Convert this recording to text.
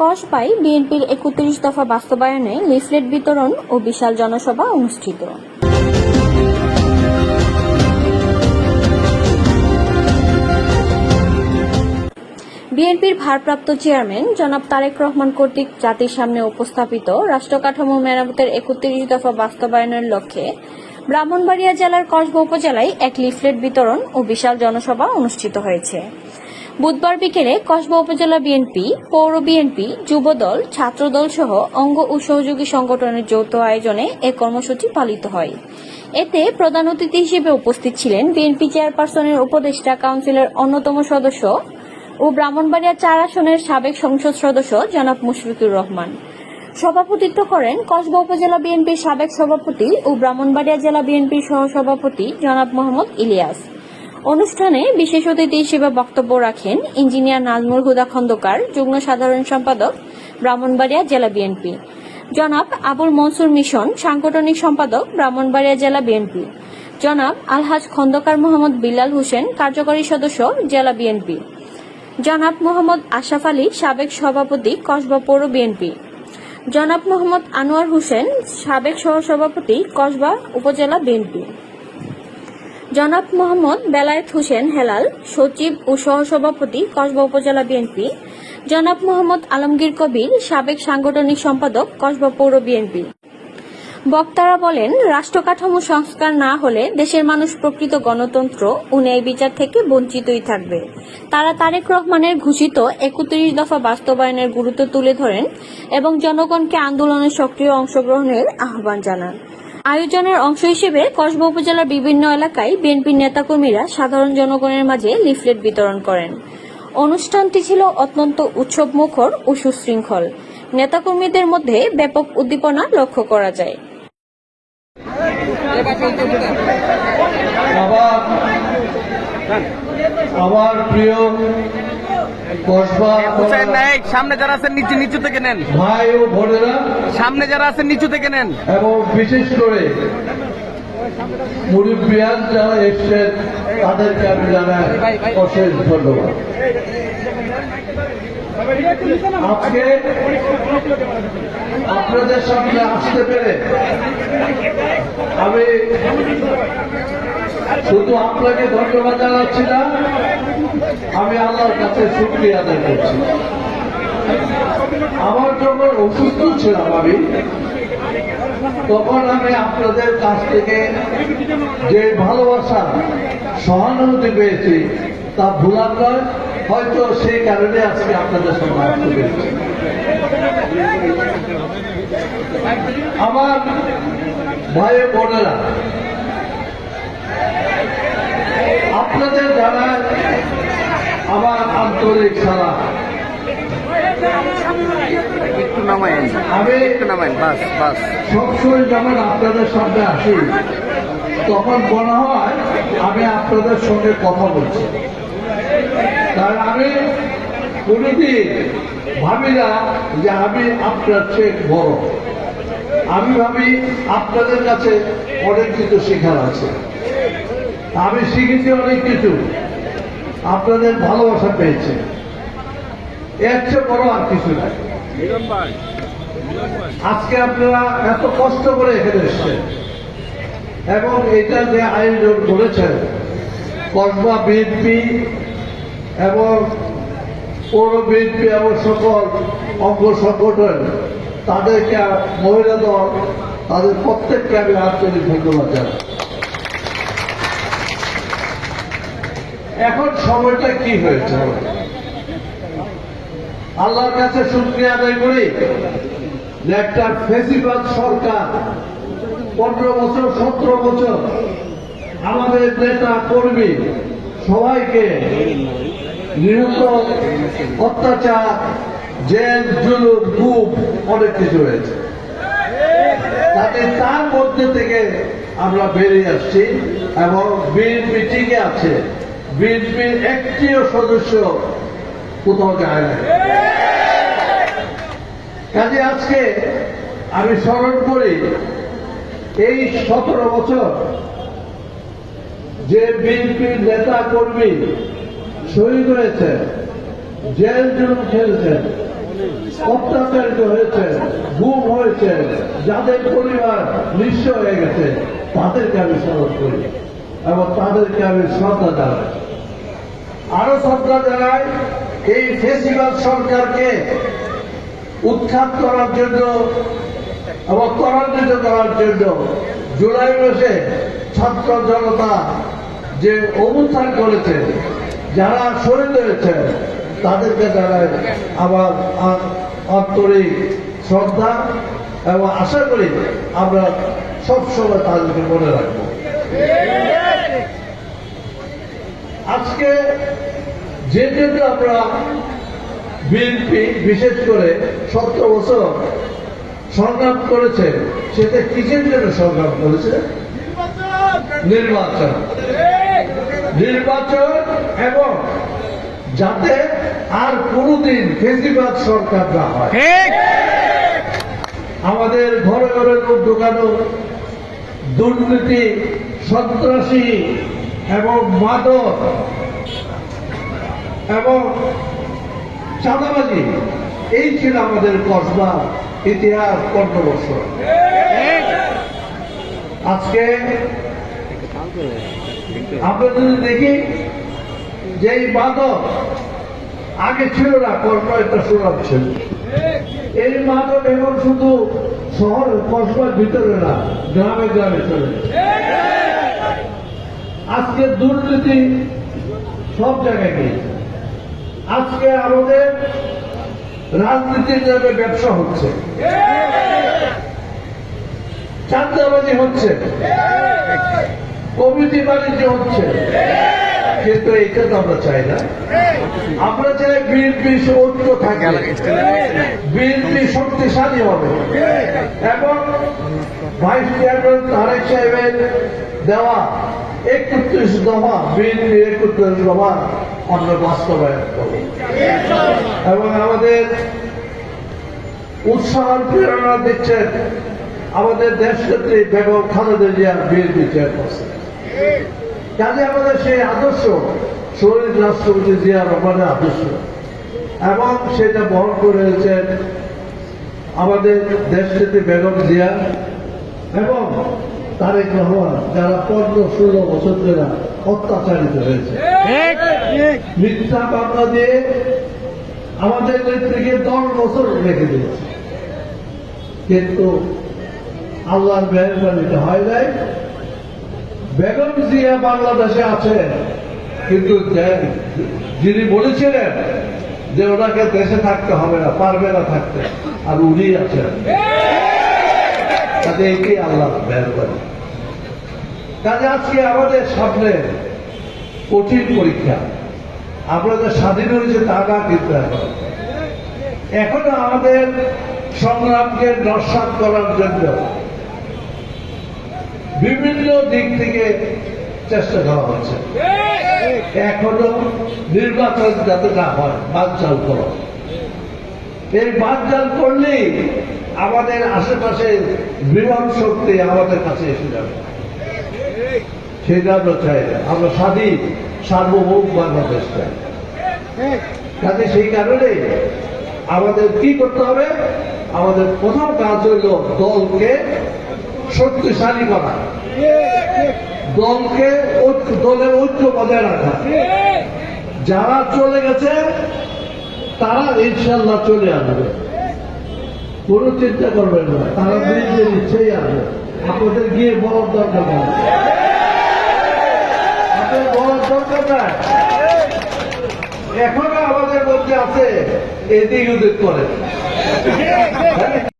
কসবায় বিএনপির একত্রিশ দফা বাস্তবায়নে লিফলেট বিতরণ ও বিশাল জনসভা অনুষ্ঠিত। বিএনপির ভারপ্রাপ্ত চেয়ারম্যান জনাব তারেক রহমান কর্তৃক জাতির সামনে উপস্থাপিত রাষ্ট্রকাঠামো মেরামতের একত্রিশ দফা বাস্তবায়নের লক্ষ্যে ব্রাহ্মণবাড়িয়া জেলার কসবা উপজেলায় এক লিফলেট বিতরণ ও বিশাল জনসভা অনুষ্ঠিত হয়েছে। বুধবার বিকেলে কসবা উপজেলা বিএনপি, পৌর বিএনপি, যুবদল, ছাত্রদল সহ অঙ্গ ও সহযোগী সংগঠনের যৌথ আয়োজনে এ কর্মসূচি পালিত হয়। এতে প্রধান অতিথি হিসেবে উপস্থিত ছিলেন বিএনপি চেয়ারপারসনের উপদেষ্টা কাউন্সিলের অন্যতম সদস্য ও ব্রাহ্মণবাড়িয়া চার আসনের সাবেক সংসদ সদস্য জনাব মুশফিকুর রহমান। সভাপতিত্ব করেন কসবা উপজেলা বিএনপির সাবেক সভাপতি ও ব্রাহ্মণবাড়িয়া জেলা বিএনপির সহসভাপতি জনাব মোহাম্মদ ইলিয়াস। অনুষ্ঠানে বিশেষ অতিথি হিসেবে বক্তব্য রাখেন ইঞ্জিনিয়ার নাজমুল হুদা খন্দকার, যুগ্ম সাধারণ সম্পাদক, ব্রাহ্মণবাড়িয়া জেলা বিএনপি জনাব আবুল মনসুর মিশন, সাংগঠনিক সম্পাদক, ব্রাহ্মণবাড়িয়া জেলা বিএনপি জনাব আলহাজ খন্দকার মোহাম্মদ বিল্লাল হোসেন, কার্যকরী সদস্য, জেলা বিএনপি জনাব মোহাম্মদ আশাফ আলী, সাবেক সভাপতি, কসবা পৌর বিএনপি জনাব মোহাম্মদ আনোয়ার হোসেন, সাবেক সহসভাপতি, কসবা উপজেলা বিএনপি জনাব মোহাম্মদ বেলায়েত হোসেন হেলাল, সচিব ও সহসভাপতি কসবা উপজেলা বিএনপি, জনাব মোহাম্মদ আলমগীর কবির, সাবেক সাংগঠনিক সম্পাদক কসবা পৌর বিএনপি। বক্তারা বলেন রাষ্ট্র কাঠামো সংস্কার না হলে দেশের মানুষ প্রকৃত গণতন্ত্র ও ন্যায় বিচার থেকে বঞ্চিতই থাকবে। তারা তারেক রহমানের ঘোষিত একত্রিশ দফা বাস্তবায়নের গুরুত্ব তুলে ধরেন এবং জনগণকে আন্দোলনে সক্রিয় অংশগ্রহণের আহ্বান জানান। আয়োজনের অংশ হিসেবে কসবা উপজেলার বিভিন্ন এলাকায় বিএনপির নেতাকর্মীরা সাধারণ জনগণের মাঝে লিফলেট বিতরণ করেন। অনুষ্ঠানটি ছিল অত্যন্ত উৎসবমুখর ও সুশৃঙ্খল। নেতাকর্মীদের মধ্যে ব্যাপক উদ্দীপনা লক্ষ্য করা যায়। আমার প্রিয় সামনে যারা আছেন নিচে নিচু থেকে নেন। ভাই ও বোনেরা। সামনে যারা আছেন নিচু থেকে নেন। এবং বিশেষ করে মুরব্বিয়ান যারা এসছেন তাদেরকে আমি জানাই অশেষ ধন্যবাদ। আজকে আপনাদের সামনে আসতে পেরে আমি শুধু আপনাকে ধন্যবাদ জানাচ্ছি না, আমি আল্লাহর কাছে শুক্রিয়া আদায় করছি। আমার যখন অসুস্থ ছিলাম আমি, তখন আমি আপনাদের কাছ থেকে যে ভালোবাসা, সহানুভূতি পেয়েছি, তা ভুলার নয়, হয়তো সেই কারণে আজকে আপনাদের সঙ্গে আমার ভাই বোনেরা আপনাদের জানায় আমার আন্তরিক সারা একটু নামায়েন আমি একটু নামায়েন বাস বাস। সবসময় যখন আপনাদের সামনে আসি তখন মনে হয় আমি আপনাদের সঙ্গে কথা বলছি। কারণ আমি কোনোদিন ভাবি না যে আমি আপনার চেয়ে বড়। আমি ভাবি আপনাদের কাছে অনেক কিছু শেখার আছে। আমি শিখেছি অনেক কিছু। আপনাদের ভালোবাসা পেয়েছে। এর চেয়ে বড় আর কিছু নাই। আজকে আপনারা এত কষ্ট করে এখানে এসছেন। এবং এটা যে আয়োজন করেছেন কসবা বিএনপি এবং পৌর বিএনপি এবং সকল অঙ্গ সংগঠন, তাদেরকে মহিলা দল, তাদের প্রত্যেককে আমি আন্তরিক ধন্যবাদ জানাই। এখন সময়টা কি হয়েছে? আল্লাহর কাছে শুক্রিয়া আদায় করি। যে একটা ফেসিবাদ সরকার, পনেরো বছর, সতেরো বছর আমাদের নেতা কর্মী সবাইকে নিহত, অত্যাচার, জেল, জুলুম খুব অনেক কিছু হয়েছে। তাতে তার মধ্যে থেকে আমরা বেরিয়ে আসছি এবং বিএনপি টিকে আছে। বিএনপির একটিও সদস্য কোথাও যায় না। কাজে আজকে আমি স্মরণ করি, এই সতেরো বছর যে বিএনপির নেতা কর্মী শহীদ হয়েছে জেল জুলুম খেলছেন, অত্যাচারিত হয়েছে গুম হয়েছে যাদের পরিবার নিঃস্ব হয়ে গেছে, তাদেরকে আমি স্মরণ করি। এবং তাদেরকে আমি শ্রদ্ধা জানাই। আরও শ্রদ্ধা জানাই, এই ফেসিবাল সরকারকে উৎখাত করার জন্য এবং ত্বরান্বিত করার জন্য জুলাই মাসে ছাত্র জনতা যে অবস্থান করেছে, যারা শহীদ হয়েছে, তাদেরকে জানাই আমার আন্তরিক শ্রদ্ধা এবং আশা করি আমরা সবসময় তাদেরকে মনে রাখব। আজকে যে জন্য আমরা বিএনপি বিশেষ করে সতেরো বছর সংগ্রাম করেছে সেটা কিসের জন্য সংগ্রাম করেছে? নির্বাচন। নির্বাচন এবং যাতে আর কোনদিন ফেসিবাদ সরকার না হয়। আমাদের ঘরে ঘরে লোক ঢোকানো দুর্নীতি সন্ত্রাসী এবং মাদক এবং চাঁদাবাজি, এই ছিল আমাদের কসবা ইতিহাস পনেরো বছর আজকে আমরা যদি দেখি যে এই মাদক আগে ছিল না কর্ম একটা সুনাম ছিল এই মাদক এখন শুধু শহর, কসবার ভিতরে না, গ্রামে গ্রামে চলে। আজকে দুর্নীতি সব জায়গায় গিয়েছে আজকে আমাদের রাজনীতির নামে ব্যবসা হচ্ছে। চাঁদাবাজি হচ্ছে। কমিটি বাণিজ্য হচ্ছে। কিন্তু এটা তো আমরা চাই না। আমরা চাই বিএনপি ঐক্য থাকে বিএনপি শক্তিশালী হবে। এবং ভাইস চেয়ারম্যান তারেক সাহেবের দেওয়া একত্রিশ দফা, বিএনপি একত্রিশ দফা আমরা বাস্তবায়ন করব। এবং আমাদের উৎসাহ প্রেরণা দিচ্ছেন আমাদের দেশনেত্রী বেগম খালেদা জিয়া বিএনপি চেয়ারপারসন। কাজে আমাদের সেই আদর্শ, শহীদ রাষ্ট্রপতি জিয়া রহমানের আদর্শ। এবং সেটা বহন করেছেন আমাদের দেশনেত্রী বেগম জিয়া এবং তারেক রহমান যারা পনেরো ষোলো বছর ধরে অত্যাচারিত হয়েছে। মিথ্যা মামলা দিয়ে আমাদের নেত্রীকে দশ বছর রেখে দিয়েছে। কিন্তু আল্লাহর মেহরবানিতে হয় নাই। বেগম জিয়া বাংলাদেশে আছে কিন্তু যিনি বলেছিলেন যে ওনাকে দেশে থাকতে হবে না পারবে না থাকতে আর উনি আছেন। এটি আল্লাহ মেহরবানি কাজে আজকে আমাদের সামনে কঠিন পরীক্ষা। আমরা যে স্বাধীন হয়েছে না কিন্তু এখন। এখনও আমাদের সংগ্রামকে নস্বাত করার জন্য বিভিন্ন দিক থেকে চেষ্টা করা হচ্ছে এখনও নির্বাচন যাতে না হয় বানচাল করা। এই বানচাল করলেই আমাদের আশেপাশে বৃহৎ শক্তি আমাদের কাছে এসে যাবে। সেটা আমরা চাই আমরা স্বাধীন, সার্বভৌম বাংলাদেশ চাই। কাজে সেই কারণে আমাদের কি করতে হবে? আমাদের প্রথম কাজ হইল দলকে শক্তিশালী করা। দলকে দলের ঐক্য বজায় রাখা। যারা চলে গেছে, তারা ইনশাল্লাহ চলে আসবে। কোনো চিন্তা করবেন না। তারা নিজের ইচ্ছেই আসবে। আপনাদের গিয়ে বলার দরকার নাই। আপনাদের বলার দরকার নাই। এখনও আমাদের মধ্যে আছে, এদিক ওদিক করে হ্যাঁ?